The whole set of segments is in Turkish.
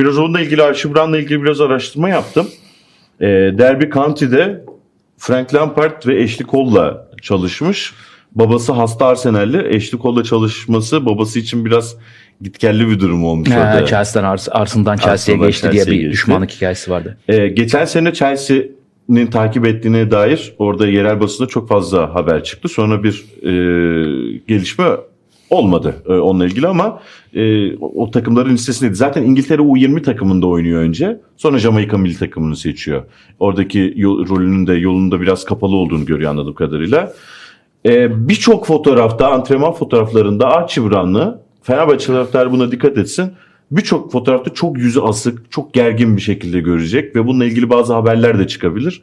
Biraz onunla ilgili Archie Brown'la ilgili biraz araştırma yaptım. Ee, Derby County'de Frank Lampard ve Ashley Cole'la çalışmış. Babası hasta Arsenal'li. Ashley Cole'la çalışması babası için biraz gitgelli bir durum olmuş. Ha, orada. Chelsea'den Ars- Arsenal'dan Chelsea'ye geçti diye Chelsea'ye bir geçti. düşmanlık hikayesi vardı. Ee, geçen sene Chelsea'nin takip ettiğine dair orada yerel basında çok fazla haber çıktı. Sonra bir e, gelişme olmadı e, onunla ilgili ama e, o, takımların listesindeydi. Zaten İngiltere U20 takımında oynuyor önce. Sonra Jamaika milli takımını seçiyor. Oradaki yol, rolünün de yolunun da biraz kapalı olduğunu görüyor anladığım kadarıyla. E, Birçok fotoğrafta, antrenman fotoğraflarında Archie Brown'ı Fenerbahçe taraftarı buna dikkat etsin. Birçok fotoğrafta çok yüzü asık, çok gergin bir şekilde görecek ve bununla ilgili bazı haberler de çıkabilir.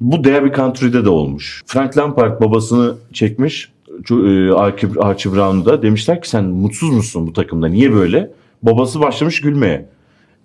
Bu Derby Country'de de olmuş. Frank Lampard babasını çekmiş. E, Archie, Brown'u da demişler ki sen mutsuz musun bu takımda? Niye böyle? Babası başlamış gülmeye.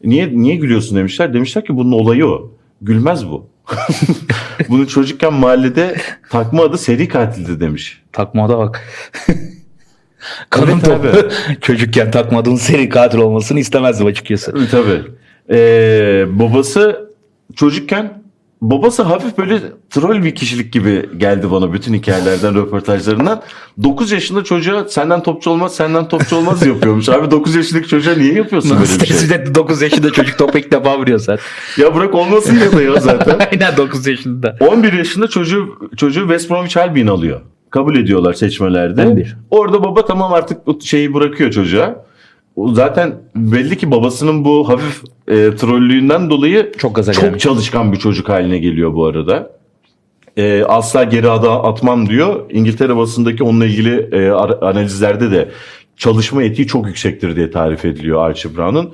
Niye niye gülüyorsun demişler. Demişler ki bunun olayı o. Gülmez bu. Bunu çocukken mahallede takma adı seri katildi demiş. Takmada bak. Kadın Evet abi. çocukken takmadığın seri katil olmasını istemezdim açıkçası. Tabii. Ee, babası çocukken babası hafif böyle troll bir kişilik gibi geldi bana bütün hikayelerden, röportajlarından. 9 yaşında çocuğa senden topçu olmaz, senden topçu olmaz yapıyormuş. Abi 9 yaşındaki çocuğa niye yapıyorsun böyle bir şey? Sizde 9 yaşında çocuk topu ilk defa vuruyor zaten. Ya bırak olmasın ya da ya zaten. Aynen 9 yaşında. 11 yaşında çocuğu, çocuğu West Bromwich Albion alıyor. Kabul ediyorlar seçmelerde. 11. Orada baba tamam artık şeyi bırakıyor çocuğa. Zaten belli ki babasının bu hafif e, trollüğünden dolayı Çok gaza çok gelmiş. çalışkan bir çocuk haline geliyor bu arada. E, asla geri ada atmam diyor. İngiltere basındaki onunla ilgili e, ar- analizlerde de çalışma etiği çok yüksektir diye tarif ediliyor Archie Brown'un.